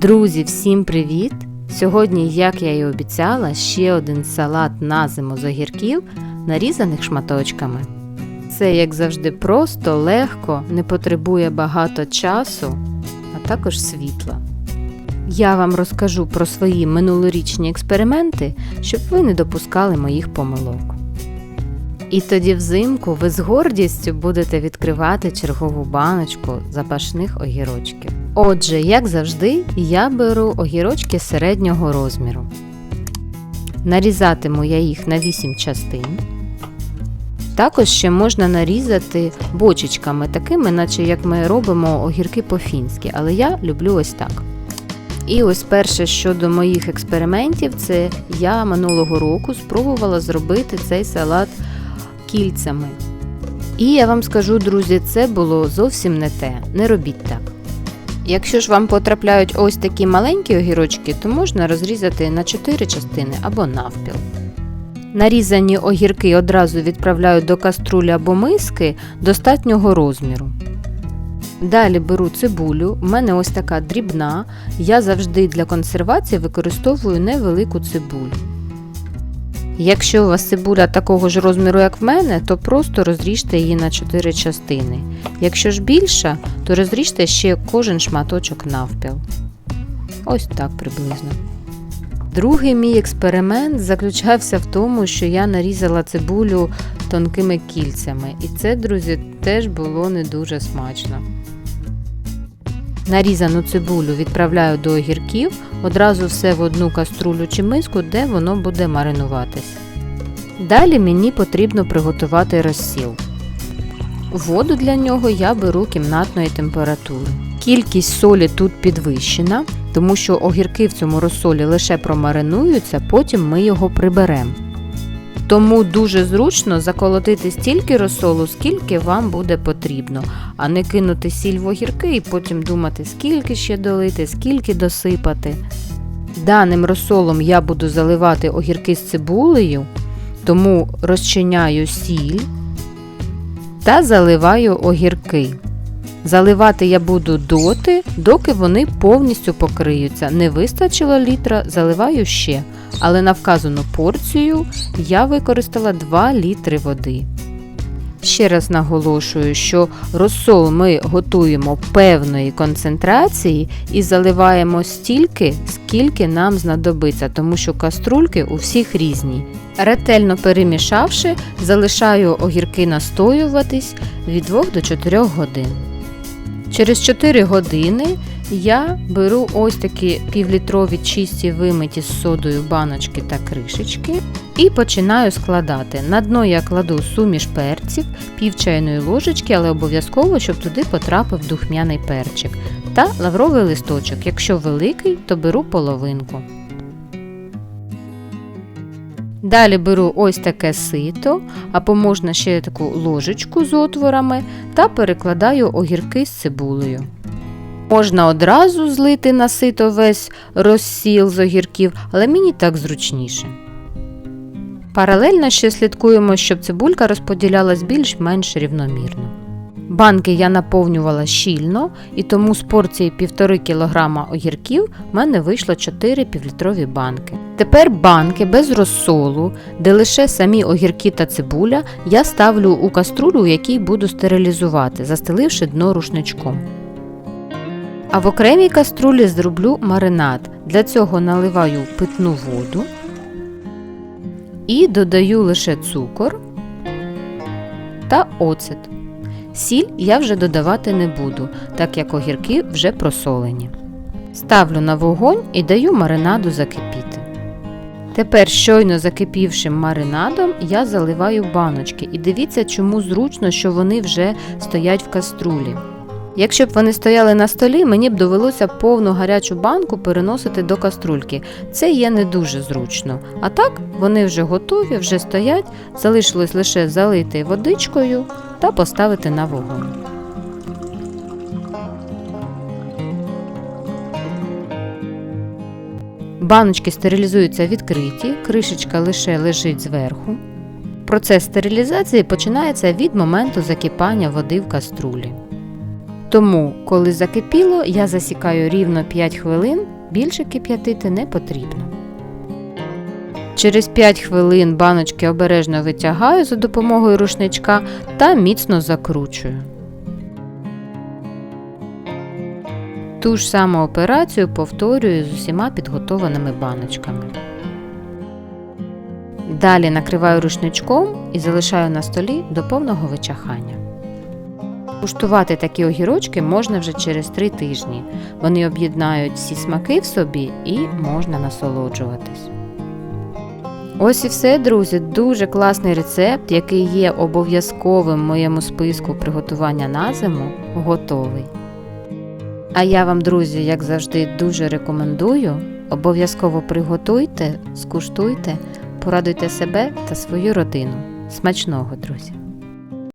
Друзі, всім привіт! Сьогодні, як я і обіцяла, ще один салат на зиму з огірків, нарізаних шматочками. Це, як завжди, просто, легко, не потребує багато часу, а також світла. Я вам розкажу про свої минулорічні експерименти, щоб ви не допускали моїх помилок. І тоді взимку ви з гордістю будете відкривати чергову баночку запашних огірочків. Отже, як завжди, я беру огірочки середнього розміру. Нарізатиму я їх на 8 частин. Також ще можна нарізати бочечками, такими, наче як ми робимо огірки по-фінськи, але я люблю ось так. І ось перше щодо моїх експериментів, це я минулого року спробувала зробити цей салат кільцями. І я вам скажу, друзі, це було зовсім не те. Не робіть так. Якщо ж вам потрапляють ось такі маленькі огірочки, то можна розрізати на 4 частини або навпіл. Нарізані огірки одразу відправляю до каструлі або миски достатнього розміру. Далі беру цибулю, в мене ось така дрібна. Я завжди для консервації використовую невелику цибулю. Якщо у вас цибуля такого ж розміру, як в мене, то просто розріжте її на 4 частини. Якщо ж більша, то розріжте ще кожен шматочок навпіл. Ось так приблизно. Другий мій експеримент заключався в тому, що я нарізала цибулю тонкими кільцями. І це, друзі, теж було не дуже смачно. Нарізану цибулю відправляю до огірків, одразу все в одну каструлю чи миску, де воно буде маринуватись. Далі мені потрібно приготувати розсіл. Воду для нього я беру кімнатної температури. Кількість солі тут підвищена, тому що огірки в цьому розсолі лише промаринуються, потім ми його приберемо. Тому дуже зручно заколотити стільки розсолу, скільки вам буде потрібно, а не кинути сіль в огірки і потім думати, скільки ще долити, скільки досипати. Даним розсолом я буду заливати огірки з цибулею, тому розчиняю сіль та заливаю огірки. Заливати я буду доти, доки вони повністю покриються. Не вистачило літра, заливаю ще. Але на вказану порцію я використала 2 літри води. Ще раз наголошую, що розсол ми готуємо певної концентрації і заливаємо стільки, скільки нам знадобиться, тому що каструльки у всіх різні. Ретельно перемішавши, залишаю огірки настоюватись від 2 до 4 годин. Через 4 години я беру ось такі півлітрові чисті вимиті з содою баночки та кришечки і починаю складати. На дно я кладу суміш перців, пів чайної ложечки, але обов'язково, щоб туди потрапив духмяний перчик. Та лавровий листочок. Якщо великий, то беру половинку. Далі беру ось таке сито, або можна ще таку ложечку з отворами та перекладаю огірки з цибулею. Можна одразу злити на сито весь розсіл з огірків, але мені так зручніше. Паралельно ще слідкуємо, щоб цибулька розподілялась більш-менш рівномірно. Банки я наповнювала щільно, і тому з порції 1,5 кг огірків в мене вийшло 4 півлітрові банки. Тепер банки без розсолу, де лише самі огірки та цибуля, я ставлю у каструлю, у якій буду стерилізувати, застеливши дно рушничком. А в окремій каструлі зроблю маринад. Для цього наливаю питну воду і додаю лише цукор та оцет. Сіль я вже додавати не буду, так як огірки вже просолені. Ставлю на вогонь і даю маринаду закипіти. Тепер щойно закипівшим маринадом я заливаю баночки і дивіться, чому зручно, що вони вже стоять в каструлі. Якщо б вони стояли на столі, мені б довелося повну гарячу банку переносити до каструльки. Це є не дуже зручно. А так, вони вже готові, вже стоять, залишилось лише залити водичкою та поставити на вогонь. Баночки стерилізуються відкриті, кришечка лише лежить зверху. Процес стерилізації починається від моменту закипання води в каструлі. Тому, коли закипіло, я засікаю рівно 5 хвилин, більше кип'ятити не потрібно. Через 5 хвилин баночки обережно витягаю за допомогою рушничка та міцно закручую. Ту ж саму операцію повторюю з усіма підготованими баночками. Далі накриваю рушничком і залишаю на столі до повного вичахання. Куштувати такі огірочки можна вже через 3 тижні. Вони об'єднають всі смаки в собі і можна насолоджуватись. Ось і все, друзі. Дуже класний рецепт, який є обов'язковим в моєму списку приготування на зиму, готовий. А я вам, друзі, як завжди, дуже рекомендую. Обов'язково приготуйте, скуштуйте, порадуйте себе та свою родину. Смачного, друзі!